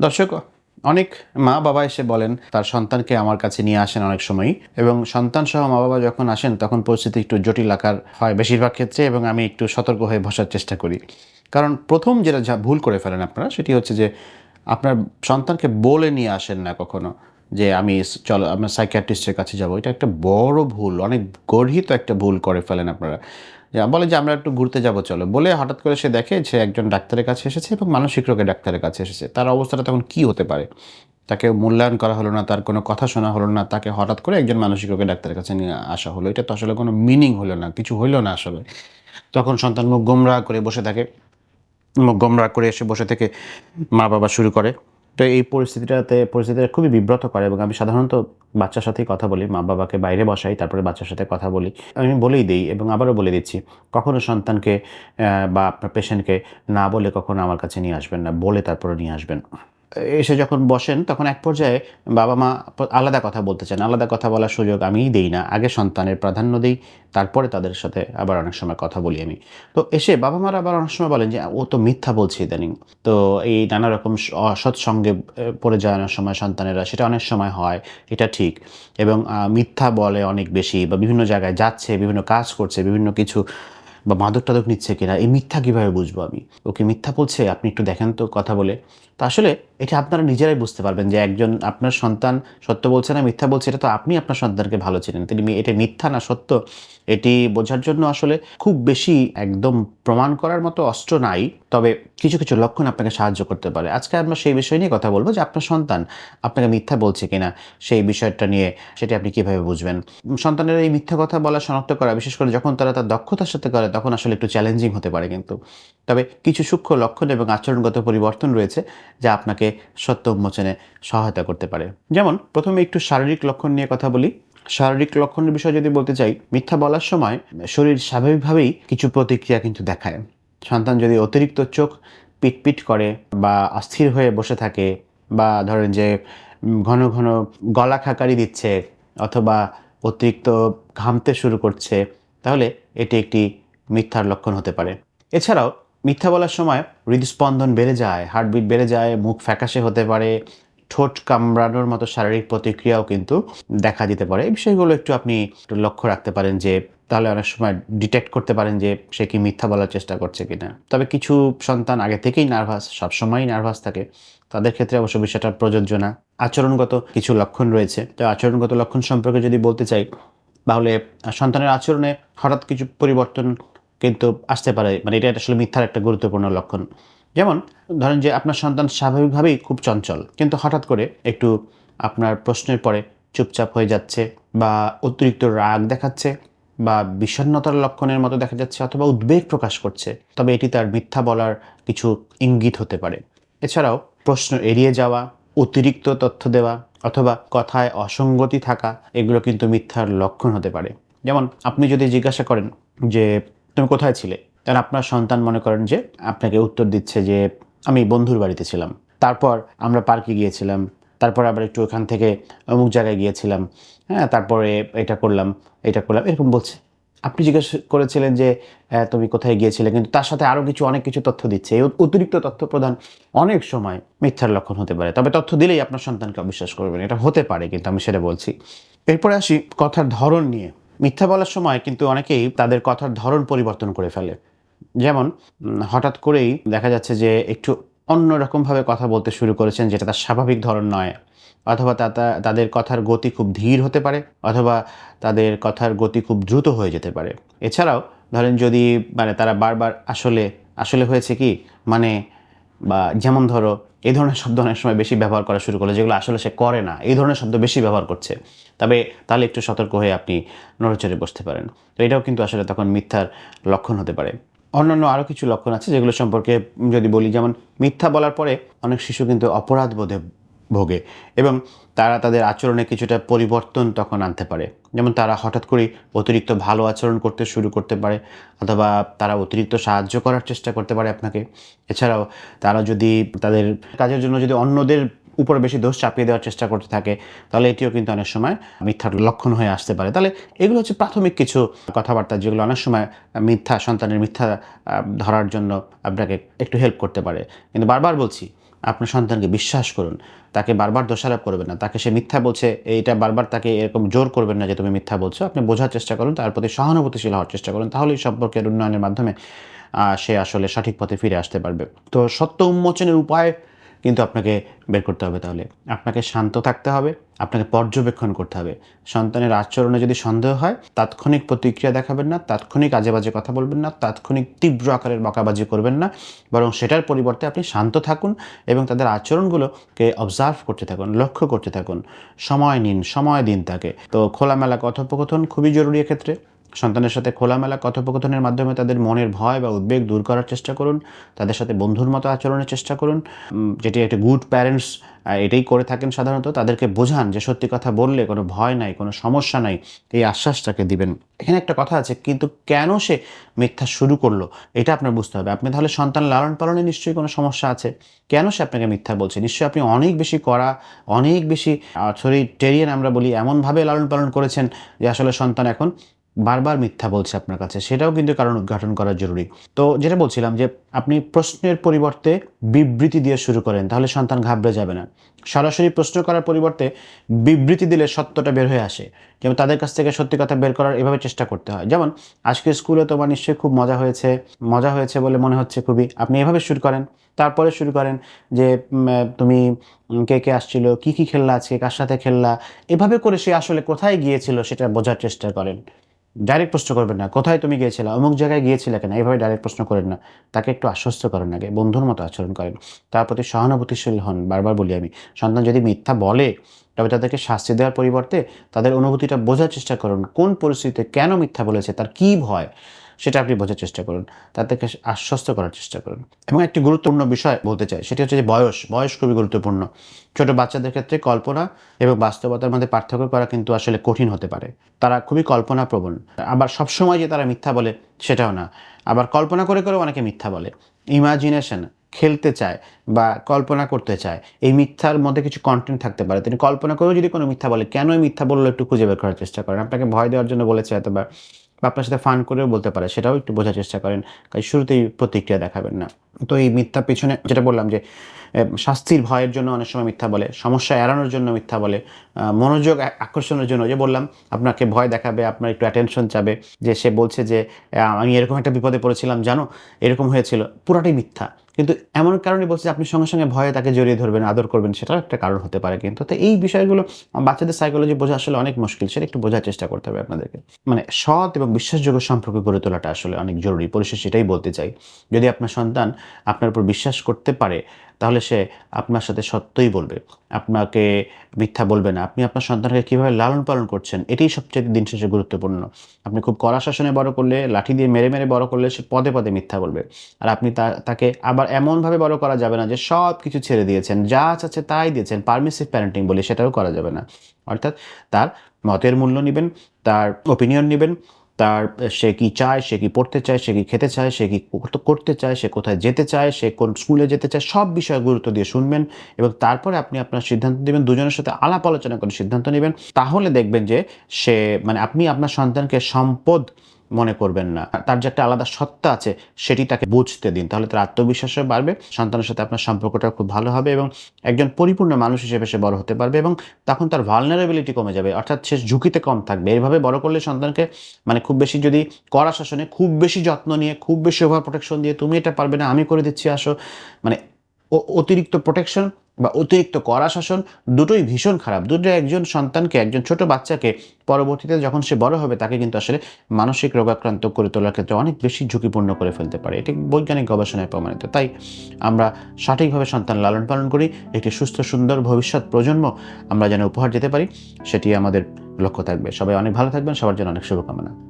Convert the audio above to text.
দর্শক, অনেক মা বাবা এসে বলেন, তার সন্তানকে আমার কাছে নিয়ে আসেন অনেক সময়ই এবং সন্তান সহ মা বাবা যখন আসেন, তখন পরিস্থিতি একটু জটিল আকার হয় বেশিরভাগ ক্ষেত্রে এবং আমি একটু সতর্ক হয়ে বসার চেষ্টা করি। কারণ প্রথম যেটা যা ভুল করে ফেলেন আপনারা, সেটি হচ্ছে যে, আপনার সন্তানকে বলে নিয়ে আসেন না কখনো যে, আমি চলো, আমরা সাইকিয়াট্রিস্টের কাছে যাব। এটা একটা বড় ভুল, অনেক গর্হিত একটা ভুল করে ফেলেন আপনারা। বলে যে আমরা একটু ঘুরতে যাব, চলো। বলে হঠাৎ করে সে দেখে সে একজন ডাক্তারের কাছে এসেছে এবং মানসিক রোগের ডাক্তারের কাছে এসেছে। তার অবস্থাটা তখন কি হতে পারে? তাকে মূল্যায়ন করা হলো না, তার কোনো কথা শোনা হলো না, তাকে হঠাৎ করে একজন মানসিক রোগের ডাক্তারের কাছে নিয়ে আসা হলো। এটা তো আসলে কোনো মিনিং হলো না, কিছু হইল না আসলে। তখন সন্তান মুখ গোমরা করে বসে থাকে। মুখ গোমরা করে এসে বসে থেকে মা বাবা শুরু করে। তো এই পরিস্থিতিটাতে, পরিস্থিতিটা খুবই বিব্রত করে এবং আমি সাধারণত বাচ্চার সাথেই কথা বলি, মা বাবাকে বাইরে বসাই, তারপরে বাচ্চার সাথে কথা বলি। আমি বলেই দিই এবং আবারও বলে দিচ্ছি, কখনো সন্তানকে বা আপনার পেশেন্টকে না বলে কখনো আমার কাছে নিয়ে আসবেন না, বলে তারপরে নিয়ে আসবেন। এসে যখন বসেন, তখন এক পর্যায়ে বাবা মা আলাদা কথা বলতে চান। আলাদা কথা বলার সুযোগ আমিই দেই না। আগে সন্তানের প্রাধান্য দিই, তারপরে তাদের সাথে আবার অনেক সময় কথা বলি আমি। তো এসে বাবা মারা আবার অনেক সময় বলেন যে, ও তো মিথ্যা বলছে ইদানিং। তো এই নানা রকম অসৎ সঙ্গে পড়ে অনেক সময় সন্তানেরা, সেটা অনেক সময় হয়, এটা ঠিক। এবং মিথ্যা বলে অনেক বেশি বা বিভিন্ন জায়গায় যাচ্ছে, বিভিন্ন কাজ করছে, বিভিন্ন কিছু বা মাদক টাদক নিচ্ছে কিনা, এই মিথ্যা কীভাবে বুঝব আমি? ওকে মিথ্যা বলছে, আপনি একটু দেখেন তো কথা বলে। তো আসলে এটা আপনারা নিজেরাই বুঝতে পারবেন যে একজন আপনার সন্তান সত্য বলছে না মিথ্যা বলছে, এটা তো আপনি আপনার সন্তানকে ভালো চিনেন। তিনি এটা মিথ্যা না সত্য। এটি বোঝার জন্য আসলে খুব বেশি একদম প্রমাণ করার মতো অস্ত্র নাই, তবে কিছু কিছু লক্ষণ আপনাকে সাহায্য করতে পারে। আজকে আমরা সেই বিষয় নিয়ে কথা বলব যে আপনার সন্তান আপনাকে মিথ্যা বলছে কিনা, সেই বিষয়টা নিয়ে সেটা আপনি কীভাবে বুঝবেন? সন্তানের এই মিথ্যা কথা বলা শনাক্ত করা, বিশেষ করে যখন তারা তার দক্ষতার সাথে করে, তখন আসলে একটু চ্যালেঞ্জিং হতে পারে কিন্তু। তবে কিছু সূক্ষ্ম লক্ষণ এবং আচরণগত পরিবর্তন রয়েছে যা আপনাকে সত্য উন্মোচনে সহায়তা করতে পারে। যেমন, প্রথমে একটু শারীরিক লক্ষণ নিয়ে কথা বলি। শারীরিক লক্ষণের বিষয়ে যদি বলতে চাই, মিথ্যা বলার সময় শরীর স্বাভাবিকভাবেই কিছু প্রতিক্রিয়া কিন্তু দেখায়। সন্তান যদি অতিরিক্ত চোখ পিটপিট করে বা অস্থির হয়ে বসে থাকে বা ধরেন যে ঘন ঘন গলা খাকারি দিচ্ছে অথবা অতিরিক্ত ঘামতে শুরু করছে, তাহলে এটি একটি মিথ্যার লক্ষণ হতে পারে। এছাড়াও মিথ্যা বলার সময় হৃদস্পন্দন বেড়ে যায় হার্টবিট বেড়ে যায়, মুখ ফ্যাকাশে হতে পারে, ঠোঁট কামড়ানোর মতো শারীরিক প্রতিক্রিয়াও কিন্তু দেখা দিতে পারে। এই বিষয়গুলো একটু আপনি একটু লক্ষ্য রাখতে পারেন যে, তাহলে অনেক সময় ডিটেক্ট করতে পারেন যে, সে কি মিথ্যা বলার চেষ্টা করছে কিনা। তবে কিছু সন্তান আগে থেকেই নার্ভাস সবসময়ই নার্ভাস থাকে। তাদের ক্ষেত্রে অবশ্য বিষয়টা প্রযোজ্য না। আচরণগত কিছু লক্ষণ রয়েছে। তো আচরণগত লক্ষণ সম্পর্কে যদি বলতে চাই, তাহলে সন্তানের আচরণে হঠাৎ কিছু পরিবর্তন কিন্তু আসতে পারে। মানে এটা আসলে মিথ্যার একটা গুরুত্বপূর্ণ লক্ষণ। যেমন ধরেন যে আপনার সন্তান স্বাভাবিকভাবেই খুব চঞ্চল, কিন্তু হঠাৎ করে একটু আপনার প্রশ্নের পরে চুপচাপ হয়ে যাচ্ছে বা অতিরিক্ত রাগ দেখাচ্ছে বা বিষণ্ণতার লক্ষণের মতো দেখা যাচ্ছে অথবা উদ্বেগ প্রকাশ করছে, তবে এটি তার মিথ্যা বলার কিছু ইঙ্গিত হতে পারে। এছাড়াও প্রশ্ন এড়িয়ে যাওয়া, অতিরিক্ত তথ্য দেওয়া অথবা কথায় অসঙ্গতি থাকা, এগুলো কিন্তু মিথ্যার লক্ষণ হতে পারে। যেমন আপনি যদি জিজ্ঞাসা করেন যে তুমি কোথায় ছিলে? তাহলে আপনার সন্তান মনে করেন যে আপনাকে উত্তর দিচ্ছে যে আমি বন্ধুর বাড়িতে ছিলাম। তারপর আমরা পার্কে গিয়েছিলাম তারপর আবার একটু ওখান থেকে অমুক জায়গায় গিয়েছিলাম হ্যাঁ তারপরে এটা করলাম এটা করলাম এরকম বলছে। আপনি জিজ্ঞেস করেছিলেন যে আহ, তুমি কোথায় গিয়েছিলে? কিন্তু তার সাথে আরও কিছু অনেক কিছু তথ্য দিচ্ছে। এই অতিরিক্ত তথ্য প্রদান অনেক সময় মিথ্যার লক্ষণ হতে পারে। তবে তথ্য দিলেই আপনার সন্তানকে অবিশ্বাস করবেন। এটা হতে পারে কিন্তু আমি সেটা বলছি। এরপরে আসি কথার ধরন নিয়ে। মিথ্যা বলার সময় কিন্তু অনেকেই তাদের কথার ধরন পরিবর্তন করে ফেলে। যেমন হঠাৎ করেই দেখা যাচ্ছে যে একটু অন্যরকমভাবে কথা বলতে শুরু করেছেন যেটা তার স্বাভাবিক ধরন নয়। অথবা তাদের কথার গতি খুব ধীর হতে পারে, অথবা তাদের কথার গতি খুব দ্রুত হয়ে যেতে পারে। এছাড়াও, ধরেন যদি মানে তারা বারবার আসলে আসলে হয়েছে কি? মানে বা যেমন ধরো এই ধরনের শব্দ অনেক সময় বেশি ব্যবহার করা শুরু করল, যেগুলো আসলে সে করে না। এই ধরনের শব্দ বেশি ব্যবহার করছে। তবে তাহলে একটু সতর্ক হয়ে আপনি নড়চড়ে বসতে পারেন। তো এটাও কিন্তু আসলে তখন মিথ্যার লক্ষণ হতে পারে। অন্যান্য আরও কিছু লক্ষণ আছে যেগুলো সম্পর্কে যদি বলি, যেমন মিথ্যা বলার পরে অনেক শিশু কিন্তু অপরাধ বোধে ভোগে। এবং তারা তাদের আচরণে কিছুটা পরিবর্তন তখন আনতে পারে। যেমন তারা হঠাৎ করেই অতিরিক্ত ভালো আচরণ করতে শুরু করতে পারে, অথবা তারা অতিরিক্ত সাহায্য করার চেষ্টা করতে পারে আপনাকে। এছাড়াও তারা যদি তাদের কাজের জন্য যদি অন্যদের উপরে বেশি দোষ চাপিয়ে দেওয়ার চেষ্টা করতে থাকে, তাহলে এটিও কিন্তু অনেক সময় মিথ্যার লক্ষণ হয়ে আসতে পারে। তাহলে এগুলো হচ্ছে প্রাথমিক কিছু কথাবার্তা যেগুলো অনেক সময় মিথ্যা, সন্তানের মিথ্যা ধরার জন্য আপনাকে একটু হেল্প করতে পারে। কিন্তু বারবার বলছি আপনার সন্তানকে বিশ্বাস করুন। তাকে বারবার দোষারোপ করবেন না। তাকে সে মিথ্যা বলছে, এইটা বারবার তাকে এরকম জোর করবেন না যে তুমি মিথ্যা বলছো। আপনি বোঝার চেষ্টা করুন, তার প্রতি সহানুভূতিশীল হওয়ার চেষ্টা করুন। তাহলেই সম্পর্কের উন্নয়নের মাধ্যমে সে আসলে সঠিক পথে ফিরে আসতে পারবে। তো সত্য উন্মোচনের উপায় কিন্তু আপনাকে বের করতে হবে তাহলে। আপনাকে শান্ত থাকতে হবে, আপনাকে পর্যবেক্ষণ করতে হবে। সন্তানের আচরণে যদি সন্দেহ হয়, তাৎক্ষণিক প্রতিক্রিয়া দেখাবেন না, তাৎক্ষণিক আজে বাজে কথা বলবেন না, তাৎক্ষণিক তীব্র আকারের বকাবাজি করবেন না, বরং সেটার পরিবর্তে আপনি শান্ত থাকুন এবং তাদের আচরণগুলোকে অবজার্ভ করতে থাকুন, লক্ষ্য করতে থাকুন। সময় নিন, সময় দিন তাকে। তো খোলামেলা কথোপকথন খুবই জরুরি এক্ষেত্রে। সন্তানের সাথে খোলামেলা কথোপকথনের মাধ্যমে তাদের মনের ভয় বা উদ্বেগ দূর করার চেষ্টা করুন, তাদের সাথে বন্ধুর মতো আচরণের চেষ্টা করুন যেটি একটা গুড প্যারেন্টস এটাই করে থাকেন সাধারণত, তাদেরকে বোঝান যে সত্যি কথা বললে কোনো ভয় নাই, কোনো সমস্যা নাই, এই আশ্বাসটাকে দিবেন। এখানে একটা কথা আছে, কিন্তু কেন সে মিথ্যা শুরু করল? এটা আপনার বুঝতে হবে। আপনি তাহলে সন্তান লালন পালনে নিশ্চয়ই কোনো সমস্যা আছে। কেন সে আপনাকে মিথ্যা বলছে? নিশ্চয়ই আপনি অনেক বেশি করা অনেক বেশি সরি টেরিয়ান আমরা বলি, এমনভাবে লালন পালন করেছেন যে আসলে সন্তান এখন বারবার মিথ্যা বলছে আপনার কাছে, সেটাও কিন্তু কারণ উদ্ঘাটন করা জরুরি। তো যেটা বলছিলাম যে, আপনি প্রশ্নের পরিবর্তে বিবৃতি দিয়ে শুরু করেন, তাহলে সন্তান ঘাবড়ে যাবে না। সরাসরি প্রশ্ন করার পরিবর্তে বিবৃতি দিলে সত্যটা বের হয়ে আসে। যেমন তাদের কাছ থেকে সত্যি কথা বের করার এভাবে চেষ্টা করতে হয়। যেমন, আজকে স্কুলে তোমার নিশ্চয়ই খুব মজা হয়েছে মজা হয়েছে বলে মনে হচ্ছে খুবই। আপনি এভাবে শুরু করেন, তারপরে শুরু করেন যে তুমি কে কে আসছিল, কি কি খেললা আজকে, কার সাথে খেললা, এভাবে করে সে আসলে কোথায় গিয়েছিল সেটা বোঝার চেষ্টা করেন। ডাইরেক্ট প্রশ্ন করবেন না। কোথায় তুমি গিয়েছিলে? অমুক জায়গায় গিয়েছিলে কেন? এইভাবে ডাইরেক্ট প্রশ্ন করেন না। তাকে একটু আশ্বস্ত করেন আগে, বন্ধুর মতো আচরণ করেন। তার প্রতি সহানুভূতিশীল হন, বারবার বলি আমি। সন্তান যদি মিথ্যা বলে, তবে তাদেরকে শাস্তি দেওয়ার পরিবর্তে তাদের অনুভূতিটা বোঝার চেষ্টা করুন। কোন পরিস্থিতিতে কেন মিথ্যা বলেছে? তার কী ভয়? সেটা আপনি বোঝার চেষ্টা করুন। তাদেরকে আশ্বস্ত করার চেষ্টা করুন। এবং একটি গুরুত্বপূর্ণ বিষয় বলতে চাই, সেটি হচ্ছে যে বয়স। বয়স খুবই গুরুত্বপূর্ণ। ছোট বাচ্চাদের ক্ষেত্রে কল্পনা এবং বাস্তবতার মধ্যে পার্থক্য করা কিন্তু আসলে কঠিন হতে পারে। তারা খুবই কল্পনাপ্রবণ। আবার সবসময় যে তারা মিথ্যা বলে, সেটাও না। আবার কল্পনা করে করে অনেকে মিথ্যা বলে। ইমাজিনেশন খেলতে চায় বা কল্পনা করতে চায়, এই মিথ্যার মধ্যে কিছু কন্টেন্ট থাকতে পারে। তিনি কল্পনা করেও যদি কোনো মিথ্যা বলে কেন মিথ্যা বলল একটু খুঁজে বের করার চেষ্টা করেন? আপনাকে ভয় দেওয়ার জন্য বলেছে এতবার বা আপনার সাথে ফান করেও বলতে পারে, সেটাও একটু বোঝার চেষ্টা করেন। কাজ শুরুতেই প্রতিক্রিয়া দেখাবেন না। তো এই মিথ্যা পেছনে, যেটা বললাম যে শাস্তির ভয়ের জন্য অনেক সময় মিথ্যা বলে, সমস্যা এড়ানোর জন্য মিথ্যা বলে মনোযোগ আকর্ষণের জন্য যে বললাম, আপনাকে ভয় দেখাবে, আপনার একটু অ্যাটেনশন চাবে, যে সে বলছে যে আমি এরকম একটা বিপদে পড়েছিলাম, জানো? এরকম হয়েছিল, পুরাটাই মিথ্যা। কিন্তু এমন কারণে বলছে আপনি সঙ্গে সঙ্গে ভয়ে তাকে জড়িয়ে ধরবেন, আদর করবেন, সেটাও একটা কারণ হতে পারে কিন্তু। তো এই বিষয়গুলো বাচ্চাদের সাইকোলজি বোঝা আসলে অনেক মুশকিল, সেটা একটু বোঝার চেষ্টা করতে হবে আপনাদেরকে। মানে সৎ এবং বিশ্বাসযোগ্য সম্পর্ক গড়ে তোলাটা আসলে অনেক জরুরি, পরিশেষে সেটাই বলতে চাই। যদি আপনার সন্তান আপনার উপর বিশ্বাস করতে পারে, তাহলে সে আপনার সাথে সত্যই বলবে। আপনাকে মিথ্যা বলবে না। আপনি আপনার সন্তানকে কীভাবে লালন পালন করছেন, এটাই সবচেয়ে দিন শেষে গুরুত্বপূর্ণ। আপনি খুব কড়া শাসনে বড় করলে, লাঠি দিয়ে মেরে মেরে বড় করলে সে পদে পদে মিথ্যা বলবে। আর আপনি তাকে আবার এমনভাবে বড় করা যাবে না যে সব কিছু ছেড়ে দিয়েছেন, যা চাচ্ছে তাই দিয়েছেন, পারমিসিভ প্যারেন্টিং বলি সেটাও করা যাবে না। অর্থাৎ তার মতের মূল্য নেবেন, তার ওপিনিয়ন নেবেন তার, সে কি চায়, সে কি পড়তে চায়, সে কি খেতে চায়, সে কি কর- করতে চায়, সে কোথায় যেতে চায়, সে কোন স্কুলে যেতে চায়, সব বিষয়ে গুরুত্ব দিয়ে শুনবেন এবং তারপরে আপনি আপনার সিদ্ধান্ত দেবেন দুজনের সাথে আলাপ আলোচনা করে সিদ্ধান্ত নেবেন। তাহলে দেখবেন যে সে মানে আপনি আপনার সন্তানকে সম্পদ মনে করবেন না। তার যে একটা আলাদা সত্তা আছে, সেটি তাকে বুঝতে দিন। তাহলে তার আত্মবিশ্বাসও বাড়বে, সন্তানের সাথে আপনার সম্পর্কটা খুব ভালো হবে এবং একজন পরিপূর্ণ মানুষ হিসেবে সে বড় হতে পারবে এবং তখন তার ভালনারেবিলিটি কমে যাবে। অর্থাৎ সে ঝুঁকিতে কম থাকবে। এইভাবে বড় করলে সন্তানকে মানে খুব বেশি যদি কড়া শাসনে খুব বেশি যত্ন নিয়ে, খুব বেশি ওভার প্রোটেকশন দিয়ে, তুমি এটা পারবে না, আমি করে দিচ্ছি, আসো। মানে অতিরিক্ত প্রোটেকশন বা অতিরিক্ত কড়া শাসন দুটোই ভীষণ খারাপ। দুটো একজন সন্তানকে, একজন ছোট বাচ্চাকে পরবর্তীতে যখন সে বড় হবে, তাকে কিন্তু আসলে মানসিক রোগাক্রান্ত করে তোলার ক্ষেত্রে অনেক বেশি ঝুঁকিপূর্ণ করে ফেলতে পারে। এটি বৈজ্ঞানিক গবেষণায় প্রমাণিত। তাই আমরা সঠিকভাবে সন্তান লালন পালন করি, একটি সুস্থ সুন্দর ভবিষ্যৎ প্রজন্ম আমরা যেন উপহার দিতে পারি, সেটি আমাদের লক্ষ্য থাকবে। সবাই অনেক ভালো থাকবেন, সবার জন্য অনেক শুভকামনা।